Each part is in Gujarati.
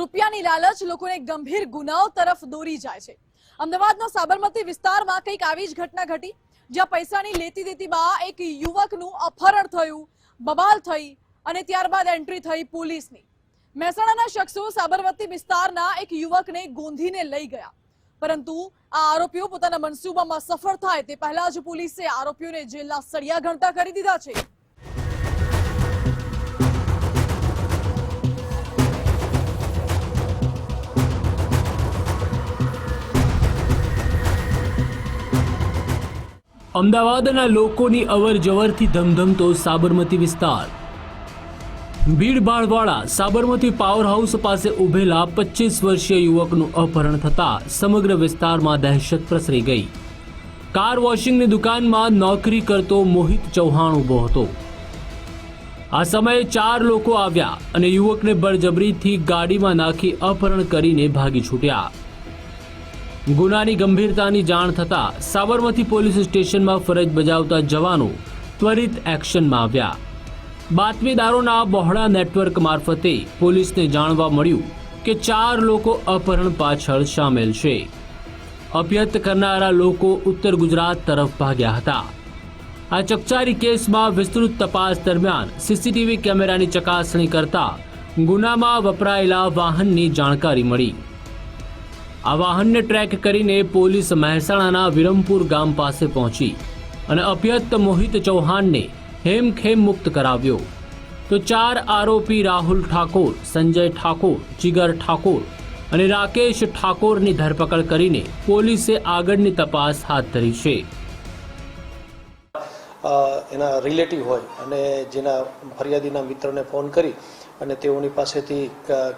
રૂપિયાની લાલચ લોકોને ગંભીર ગુનાઓ તરફ દોરી જાય છે. અમદાવાદના સાબરમતી વિસ્તારમાં કંઈક આવી જ ઘટના ઘટી, જ્યાં પૈસાની લેતી દેતીમાં એક યુવકનું અપહરણ થયું, બબાલ થઈ અને ત્યારબાદ એન્ટ્રી થઈ પોલીસની. મહેસાણાના શખ્સો સાબરમતી વિસ્તારના એક યુવકને ગોંધીને લઈ ગયા. પરંતુ આ આરોપીઓ પોતાના મનસૂબામાં સફળ થાય તે પહેલા જ પોલીસે આરોપીઓને જેલના સળિયા ઘણતા કરી દીધા છે. અમદાવાદના લોકોની અવર જવરથી ધમધમતો સાબરમતી વિસ્તાર. ભીડભાડવાળા સાબરમતી પાવર હાઉસ પાસે ઉભેલા પચીસ વર્ષીય યુવકનું અપહરણ થતા સમગ્ર વિસ્તારમાં દહેશત પ્રસરી ગઈ. કાર વોશિંગની દુકાનમાં નોકરી કરતો મોહિત ચૌહાણ ઊભો હતો. આ સમયે ચાર લોકો આવ્યા અને યુવકને બળજબરીથી ગાડીમાં નાખી અપહરણ કરીને ભાગી છૂટ્યા. ગુનાની ગંભીરતાની જાણ થતાં સાબરમતી પોલીસ સ્ટેશનમાં ફરજ બજાવતા જવાનો ત્વરિત એક્શનમાં આવ્યા. બાતમીદારોના બહોળા નેટવર્ક મારફતે પોલીસને જાણવા મળ્યું કે ચાર લોકો અપહરણ પાછળ સામેલ છે. અભ્યત કરનારા લોકો ઉત્તર ગુજરાત તરફ ભાગ્યા હતા. આ ચકચારી કેસમાં વિસ્તૃત તપાસ દરમિયાન સીસીટીવી કેમેરાની ચકાસણી કરતા ગુનામાં વપરાયેલા વાહનની જાણકારી મળી. આ વાહનને ટ્રેક કરીને પોલીસ મહેસાણાના વિરમપુર ગામ પાસે પહોંચી અને અભ્યત મોહિત ચૌહાણને હેમખેમ મુક્ત કરાવ્યો. તો ચાર આરોપી રાહુલ ઠાકોર, સંજય ઠાકોર, જીગર ઠાકોર અને રાકેશ ઠાકોરની ધરપકડ કરીને પોલીસે આગળની તપાસ હાથ ધરી છે. એના રિલેટિવ હોય અને જેના ફરિયાદીના મિત્રને ફોન કરી અને તેઓની પાસેથી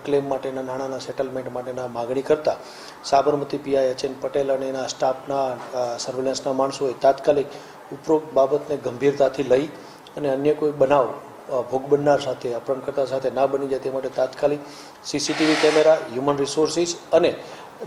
ક્લેમ માટેના નાણાંના સેટલમેન્ટ માટેના માગણી કરતા સાબરમતી પીઆઈ એચ પટેલ અને એના સ્ટાફના સર્વેલન્સના માણસોએ તાત્કાલિક ઉપરોક્ત બાબતને ગંભીરતાથી લઈ અને અન્ય કોઈ બનાવ ભોગ બનનાર સાથે, અપહરણકર્તા સાથે ના બની જાય તે માટે તાત્કાલિક સીસીટીવી કેમેરા હ્યુમન રિસોર્સિસ અને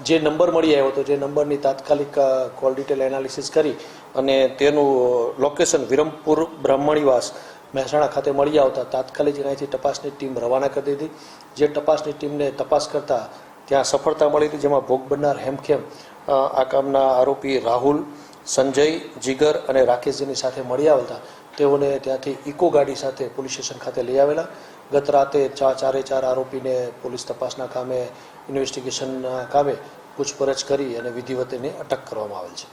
જે નંબર મળી આવ્યો હતો, જે નંબરની તાત્કાલિક કોલ ડિટેલ એનાલિસિસ કરી અને તેનું લોકેશન વિરમપુર બ્રાહ્મણીવાસ મહેસાણા ખાતે મળી આવતા તાત્કાલિક અહીંથી તપાસની ટીમ રવાના કરી દીધી. જે તપાસની ટીમને તપાસ કરતા ત્યાં સફળતા મળી હતી, જેમાં ભોગ બનનાર હેમખેમ આ કામના આરોપી રાહુલ, સંજય, જીગર અને રાકેશજીની સાથે મળી આવતા તેઓને ત્યાંથી ઇકો ગાડી સાથે પોલીસ સ્ટેશન ખાતે લઈ આવેલા. ગત રાતે ચારે ચાર આરોપીને પોલીસ તપાસના કામે, ઇન્વેસ્ટિગેશનના કામે પૂછપરછ કરી અને વિધિવત એને અટક કરવામાં આવેલ છે.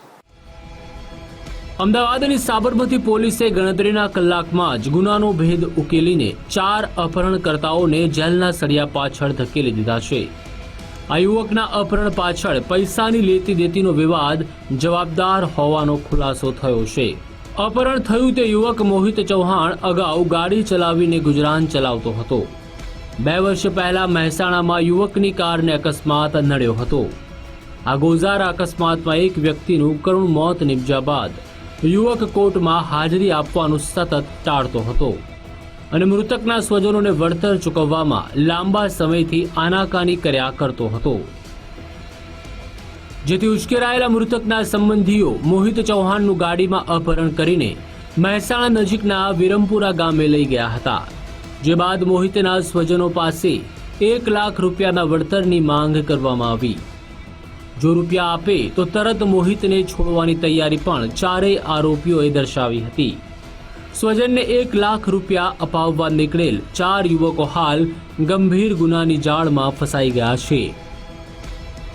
અમદાવાદ અને સાબરમતી પોલીસે ગણતરીના કલાકમાં જ ગુનાનો ભેદ ઉકેલીને ચાર અપહરણકર્તાઓને જેલના સળિયા પાછળ ધકેલી દીધા છે. આ યુવકના અપહરણ પાછળ પૈસાની લેતી દેતીનો વિવાદ જવાબદાર હોવાનો ખુલાસો થયો છે. અપહરણ થયું તે યુવક મોહિત ચૌહાણ અગાઉ ગાડી ચલાવીને ગુજરાન ચલાવતો હતો. બે વર્ષ પહેલા મહેસાણામાં યુવકની કારને અકસ્માત નડ્યો હતો. આ ગોઝારા અકસ્માતમાં એક વ્યક્તિનું કરુણ મોત નિપજ્યા બાદ યુવક કોર્ટમાં હાજરી આપવાનું સતત ટાળતો હતો અને મૃતકના સ્વજનોને વળતર ચૂકવવામાં લાંબા સમયથી આનાકાની કર્યા કરતો હતો. જેથી ઉશ્કેરાયેલા મૃતકના સંબંધીઓ મોહિત ચૌહાણનું ગાડીમાં અપહરણ કરીને મહેસાણા નજીકના વિરમપુરા ગામે લઈ ગયા હતા. જે બાદ મોહિતના સ્વજનો પાસે એક લાખ રૂપિયાના વળતરની માંગ કરવામાં આવી. જો રૂપિયા આપે તો તરત મોહિતને છોડવાની તૈયારી પણ ચારેય આરોપીઓએ દર્શાવી હતી. સ્વજનને એક લાખ રૂપિયા અપાવવા નીકળેલ ચાર યુવકો હાલ ગંભીર ગુનાની જાળમાં ફસાઈ ગયા છે.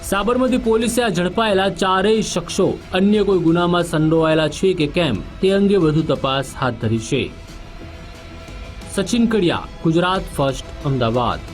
સાબરમતી પોલીસે આ ઝડપાયેલા ચારેય શખ્સો અન્ય કોઈ ગુનામાં સંડોવાયેલા છે કે કેમ તે અંગે વધુ તપાસ હાથ ધરી છે. સચિન કડિયા, ગુજરાત ફર્સ્ટ, અમદાવાદ.